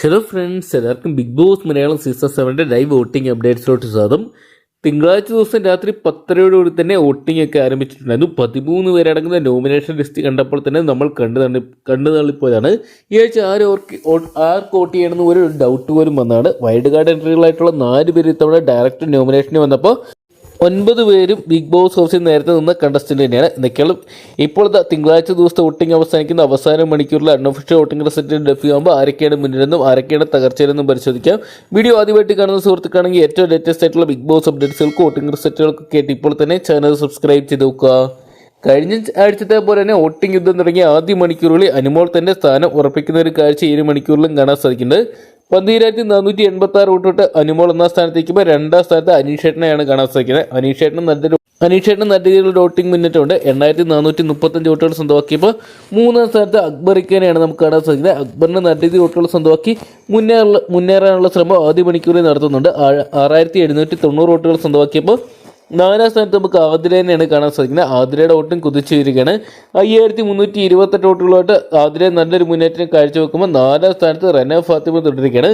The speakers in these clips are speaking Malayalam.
ഹലോ ഫ്രണ്ട്സ് എല്ലാവർക്കും ബിഗ് ബോസ് മലയാളം സീസൺ സെവന്റെ ലൈവ് വോട്ടിംഗ് അപ്ഡേറ്റ്സിലോട്ട് സ്വാഗതം. തിങ്കളാഴ്ച ദിവസം രാത്രി പത്തരയോടുകൂടി തന്നെ വോട്ടിംഗ് ഒക്കെ ആരംഭിച്ചിട്ടുണ്ടായിരുന്നു. പതിമൂന്ന് പേരടങ്ങുന്ന നോമിനേഷൻ ലിസ്റ്റ് കണ്ടപ്പോൾ തന്നെ നമ്മൾ കണ്ടു തള്ളി കണ്ടു തള്ളിപ്പോയതാണ്. ഈ ആഴ്ച ആര് ഓർക്ക് ആർക്ക് വോട്ട് ചെയ്യണമെന്ന് ഒരു ഡൗട്ട് പോലും വന്നതാണ്. വൈഡ് കാർഡ് എൻട്രികളായിട്ടുള്ള നാല് പേര് ഇത്തവണ ഡയറക്റ്റ് നോമിനേഷന് വന്നപ്പോൾ ഒൻപത് പേരും ബിഗ് ബോസ് ഹൗസിൽ നേരത്തെ നിന്ന കണ്ടസ്റ്റന്റ് തന്നെയാണ്. എന്തൊക്കെയാണ് ഇപ്പോഴത്തെ തിങ്കളാഴ്ച ദിവസത്തെ വോട്ടിംഗ് അവസാനിക്കുന്ന അവസാന മണിക്കൂറിലെ അൺഒഫീഷ്യൽ വോട്ടിംഗ് റിസൾട്ട് ലഭ്യമാകുമ്പോൾ ആരൊക്കെയാണ് മുന്നിലെന്നും ആരൊക്കെയാണ് തകർച്ചയിലെന്നും പരിശോധിക്കാം. വീഡിയോ ആദ്യമായിട്ട് കാണുന്ന സുഹൃത്തുക്കാണെങ്കിൽ ഏറ്റവും ലേറ്റസ്റ്റ് ആയിട്ടുള്ള ബിഗ് ബോസ് അപ്ഡേറ്റ്സുകൾക്ക് വോട്ടിംഗ് റിസൾട്ടുകൾക്ക് കേട്ട് ഇപ്പോൾ തന്നെ ചാനൽ സബ്സ്ക്രൈബ് ചെയ്ത് നോക്കുക. കഴിഞ്ഞ ആഴ്ചത്തെ പോലെ തന്നെ വോട്ടിംഗ് യുദ്ധം തുടങ്ങിയ ആദ്യ മണിക്കൂറുകളിൽ അനുമോൾ തന്റെ സ്ഥാനം ഉറപ്പിക്കുന്ന ഒരു കാഴ്ച ഏഴ് മണിക്കൂറിലും കാണാൻ സാധിക്കുന്നത് പന്തിരായിരത്തി നാനൂറ്റി എൺപത്തി ആറ് വോട്ടിട്ട് അനുമോൾ ഒന്നാം സ്ഥാനത്തേക്കുമ്പോൾ രണ്ടാം സ്ഥാനത്ത് അനീഷേട്ടനെയാണ് കാണാൻ സാധിക്കുന്നത്. അനീഷേട്ടൻ നല്ലൊരു അനീഷേട്ടൻ നല്ല രീതിയിൽ വോട്ടിംഗ് മുന്നിട്ടുണ്ട്. എണ്ണായിരത്തി നാനൂറ്റി മുപ്പത്തഞ്ച് വോട്ടുകൾ സ്വന്തമാക്കിയപ്പോൾ മൂന്നാം സ്ഥാനത്ത് അക്ബറിക്കാനെയാണ് നമുക്ക് കാണാൻ സാധിക്കുന്നത്. അക്ബറിന് നല്ല രീതിയിൽ വോട്ടുകൾ സ്വന്തമാക്കി മുന്നേറുള്ള മുന്നേറാനുള്ള ശ്രമം ആദ്യ മണിക്കൂറിൽ നടത്തുന്നുണ്ട്. ആറായിരത്തി എഴുന്നൂറ്റി തൊണ്ണൂറ് വോട്ടുകൾ സ്വന്തമാക്കിയപ്പോൾ നാലാം സ്ഥാനത്ത് നമുക്ക് ആതിരേനെയാണ് കാണാൻ സാധിക്കുന്നത്. ആതിരയുടെ വോട്ടും കുതിച്ചു വരികയാണ്. അയ്യായിരത്തി മുന്നൂറ്റി ഇരുപത്തെട്ട് വോട്ടുകളായിട്ട് ആതിര നല്ലൊരു മുന്നേറ്റം കാഴ്ചവെക്കുമ്പോൾ നാലാം സ്ഥാനത്ത് റെന ഫാത്തിമ തുടരുകയാണ്.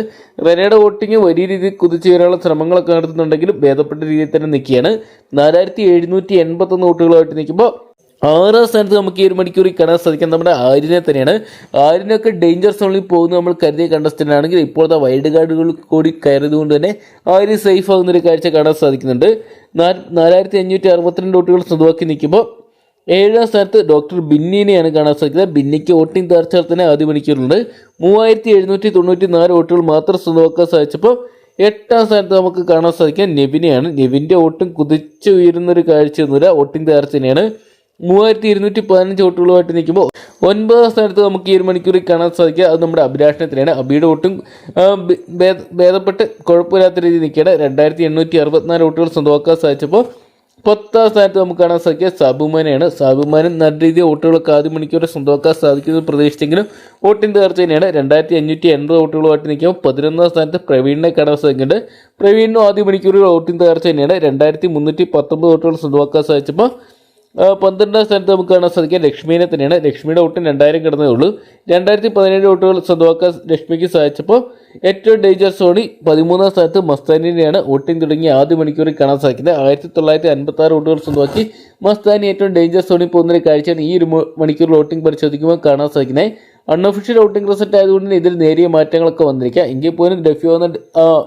റെനയുടെ വോട്ടിംഗ് വലിയ രീതിയിൽ കുതിച്ചു വരാനുള്ള ശ്രമങ്ങളൊക്കെ നടത്തുന്നുണ്ടെങ്കിലും ഭേദപ്പെട്ട രീതിയിൽ തന്നെ നിൽക്കുകയാണ്. നാലായിരത്തി എഴുന്നൂറ്റി എൺപത്തൊന്ന് വോട്ടുകളായിട്ട് നിൽക്കുമ്പോൾ ആറാം സ്ഥാനത്ത് നമുക്ക് ഈ ഒരു മണിക്കൂറിൽ കാണാൻ സാധിക്കും നമ്മുടെ ആര്യനെ തന്നെയാണ്. ആര്യനൊക്കെ ഡേഞ്ചർ സോണിൽ പോകുന്ന നമ്മൾ കരുതിയ കണ്ടസ്റ്റന്റാണെങ്കിൽ ഇപ്പോഴത്തെ വൈൽഡ് കാർഡുകൾ കൂടി കയറിയത് കൊണ്ട് തന്നെ ആര്യ സേഫ് ആകുന്നൊരു കാഴ്ച കാണാൻ സാധിക്കുന്നുണ്ട്. നാലായിരത്തി അഞ്ഞൂറ്റി അറുപത്തിരണ്ട് വോട്ടുകൾ സ്വന്തമാക്കി നിൽക്കുമ്പോൾ ഏഴാം സ്ഥാനത്ത് ഡോക്ടർ ബിന്നിനെയാണ് കാണാൻ സാധിക്കുന്നത്. ബിന്നിക്ക് വോട്ടിംഗ് തകർച്ചാൽ തന്നെ ആദ്യ മണിക്കൂറുണ്ട്. മൂവായിരത്തി എഴുന്നൂറ്റി തൊണ്ണൂറ്റി നാല് വോട്ടുകൾ മാത്രം സ്വന്തമാക്കാൻ സാധിച്ചപ്പോൾ എട്ടാം സ്ഥാനത്ത് നമുക്ക് കാണാൻ സാധിക്കുക നെവിനെയാണ്. നെവിന്റെ വോട്ടും കുതിച്ചു ഉയരുന്നൊരു കാഴ്ചയൊന്നുമില്ല. വോട്ടിംഗ് തകർച്ച തന്നെയാണ്. മൂവായിരത്തി ഇരുന്നൂറ്റി പതിനഞ്ച് വോട്ടുകളുമായിട്ട് നിൽക്കുമ്പോൾ ഒൻപതാം സ്ഥാനത്ത് നമുക്ക് ഈ ഒരു മണിക്കൂറിൽ കാണാൻ സാധിക്കുക. അത് നമ്മുടെ അഭിലാഷണത്തിനാണ് അബിയുടെ വോട്ടും ഭേദപ്പെട്ട് കുഴപ്പമില്ലാത്ത രീതിയിൽ നിൽക്കുകയാണ്. രണ്ടായിരത്തി എണ്ണൂറ്റി അറുപത്തിനാല് വോട്ടുകൾ സ്വന്തമാക്കാൻ സാധിച്ചപ്പോൾ പത്താം സ്ഥാനത്ത് നമുക്ക് കാണാൻ സാധിക്കുക സാബുമാനെയാണ്. സാബുമാനും നല്ല രീതിയിൽ വോട്ടുകളൊക്കെ ആദ്യ മണിക്കൂറിൽ സ്വന്തമാക്കാൻ സാധിക്കുന്നത് പ്രതീക്ഷിച്ചെങ്കിലും വോട്ടിന്റെ തകർച്ച തന്നെയാണ്. രണ്ടായിരത്തി അഞ്ഞൂറ്റി എൺപത് വോട്ടുകളുമായിട്ട് നിൽക്കുമ്പോൾ പതിനൊന്നാം സ്ഥാനത്ത് പ്രവീണിനെ കാണാൻ സാധിക്കുന്നുണ്ട്. പ്രവീണിനും ആദ്യ മണിക്കൂറിൽ വോട്ടിന്റെ തകർച്ച തന്നെയാണ്. രണ്ടായിരത്തി മുന്നൂറ്റി പത്തൊമ്പത് വോട്ടുകൾ സ്വന്തമാക്കാൻ സാധിച്ചപ്പോൾ പന്ത്രണ്ടാം സ്ഥാനത്ത് നമുക്ക് കാണാൻ സാധിക്കുക. ലക്ഷ്മീനെ തന്നെയാണ്. ലക്ഷ്മിയുടെ വോട്ട് രണ്ടായിരം കിടന്നേ ഉള്ളൂ. രണ്ടായിരത്തി പതിനേഴ് വോട്ടുകൾ സ്വന്തമാക്കാൻ ലക്ഷ്മിക്ക് സാധിച്ചപ്പോൾ ഏറ്റവും ഡേഞ്ചർ സോണി പതിമൂന്നാം സ്ഥാനത്ത് മസ്താനിനെയാണ് വോട്ടിംഗ് തുടങ്ങി ആദ്യ മണിക്കൂറിൽ കാണാൻ സാധിക്കുന്നത്. ആയിരത്തി തൊള്ളായിരത്തി അൻപത്തി ആറ് വോട്ടുകൾ സ്വന്തമാക്കി മസ്താനി ഏറ്റവും ഡേഞ്ചർ സോണിൽ പോകുന്ന കാഴ്ചയാണ് ഈ ഒരു മണിക്കൂർ വോട്ടിംഗ് പരിശോധിക്കുമ്പോൾ കാണാൻ സാധിക്കുന്നത്. അൺഒഫീഷ്യൽ വോട്ടിംഗ് റിസൾട്ട് ആയതുകൊണ്ട് ഇതിൽ നേരിയ മാറ്റങ്ങളൊക്കെ വന്നിരിക്കുക. എങ്കിൽ പോലും ഡെഫ്യൂ ആ,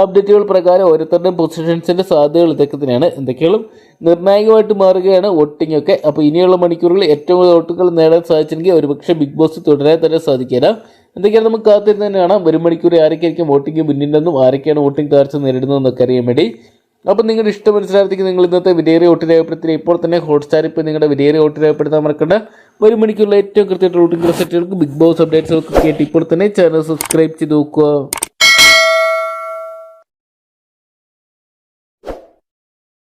അപ്ഡേറ്റുകൾ പ്രകാരം ഓരോരുത്തരുടെയും പൊസിഷൻസിന്റെ സാധ്യതകൾ ഇതൊക്കെ തന്നെയാണ്. എന്തൊക്കെയാണ്? നിർണായകമായിട്ട് മാറുകയാണ് വോട്ടിംഗ് ഒക്കെ അപ്പോൾ ഇനിയുള്ള മണിക്കൂറുകളിൽ ഏറ്റവും കൂടുതൽ വോട്ടുകൾ നേടാൻ സാധിച്ചെങ്കിൽ ഒരുപക്ഷെ ബിഗ് ബോസ് തുടരാൻ തന്നെ സാധിക്കില്ല എന്തൊക്കെയാണ് നമുക്ക് കാത്തിരുന്ന് തന്നെ കാണാം ഒരു മണിക്കൂർ ആരൊക്കെയായിരിക്കും വോട്ടിംഗ് മുന്നിലെന്നും ആരൊക്കെയാണ് വോട്ടിംഗ് തകർച്ച നേരിടുന്നതെന്നൊക്കെ അറിയാൻ വേണ്ടി. അപ്പോൾ നിങ്ങളുടെ ഇഷ്ടം മനസ്സിലാക്കി നിങ്ങൾ ഇന്നത്തെ വിലയേറിയ വോട്ട് രേഖപ്പെടുത്തി ഇപ്പോൾ തന്നെ ഹോട്ട്സ്റ്റാർ ഇപ്പോൾ നിങ്ങളുടെ വിലയേറിയ വോട്ട് രേഖപ്പെടുത്താൻ മറക്കേണ്ട. ഒരു മണിക്കൂറിലെ ഏറ്റവും കൃത്യമായിട്ട് വോട്ടിംഗ് റിസൾട്ടുകൾക്ക് ബിഗ് ബോസ് അപ്ഡേറ്റ്സുകൾക്ക് കേട്ട് ഇപ്പോൾ തന്നെ ചാനൽ സബ്സ്ക്രൈബ് ചെയ്ത് നോക്കുക.